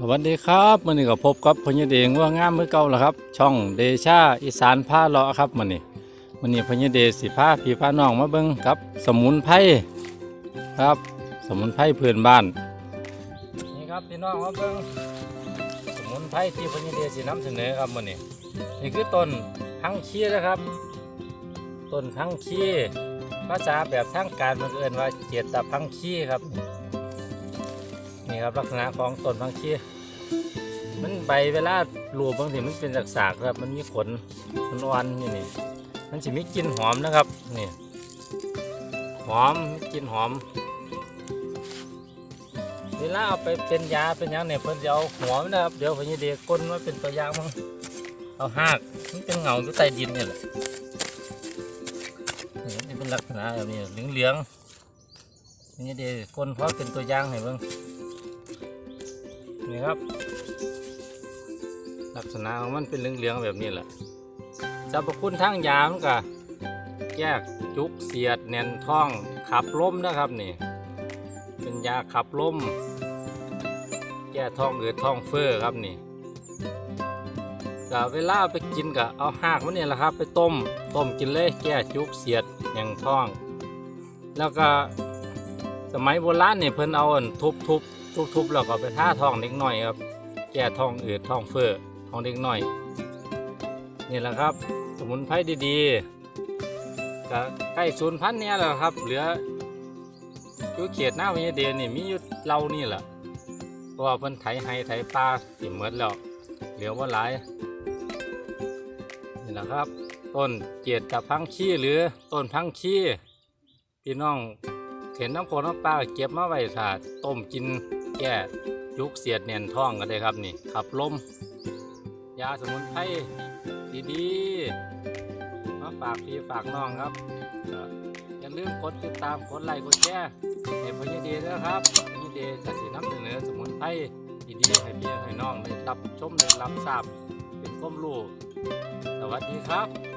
สวัสดีครับมื่อนี้ก็พบกับพญเดงว่างามเมื่อเก่าแล้วครับ ช่องเดชาอีสานผ้าเลาะครับมื่อนี้มื่อนี้พญเดสิผ้าพี่ผ้าน้องมาเบิ่งครับ สมุนไพรครับ สมุนไพรพื้นบ้านนี่ครับพี่น้องมาเบิ่งสมุนไพรที่พญเดสินำเสนอครับมื่อนี้นี่คือต้นพังคีนะครับต้นพังคีภาษาแบบทางการมันเอื่นว่าเจตตพังคีครับ นี่ครับลักษณะของต้นพังคีมันใบเวลาลูบบางทีมันเป็นสากๆครับ มันมีขนมันอ่อนนี่นี่มันจะมีกลิ่นหอมนะครับนี่หอมกลิ่นหอม เวลาเอาไปเป็นยาเป็นยังเนี่ยเพิ่นจะเอาหัวมันนะครับ เดี๋ยวเพิ่นจะเด็กก้นมาเป็นตัวยางมั้งเอาหากมันเป็นเงาอยู่ใต้ดินนี่แหละนี่เป็นลักษณะแบบนี้เหลืองๆนี่เด็กก้นเพราะเป็นตัวยางให้เบิ่ง นี่ครับ ลักษณะของมันเป็นเหลืองๆแบบนี้แหละสรรพคุณทางยามันก็แยกจุกเสียดแน่นท้องขับล้มนะครับนี่ เป็นยาขับล้มแก้ท้องอืดท้องเฟ้อครับนี่ก็เวลาไปกินก็เอาหากมันนี่แหละครับ ไปต้มต้มกินเลยแก้จุกเสียดแน่นท้อง แล้วก็สมัยโบราณเนี่ยเพิ่นเอาอันทุบทุบ ทุบๆแล้วก็ไปท่าทองเด็กน้อยครับ แก้ท้องอืดทองเฟ้อทองเด็กน้อยนี่แหละครับ สมุนไพรดีๆก็ใกล้ศูนย์พันธ์เนี่ยแหละครับ เหลืออยู่เขตหน้าวิญญาเดนนี่มีอยู่เรานี่แหละเพราะว่าเพิ่นไถไฮไถปลาสิเหมดแล้วเหลือว่าหลายนี่แหละครับ ต้นเจียดตะพังขี้หรือต้นพังขี้พี่น้องเห็นน้ำโคน้ำปลาเก็บมาไว้ถาต้มกิน แก้ยุกเสียดเนียนท้องกันได้ครับนี่ขับลม ยาสมุนไพรดีๆมาฝากพี่ฝากน้องครับอย่าลืมกดติดตามกดไลค์กดแชร์ให้พญดีด้วยนะครับพญดีจะสีน้ำเสนอสมุนไพรดีๆให้พี่ให้น้องได้รับชมได้รับทราบเป็นความรู้สวัสดีครับ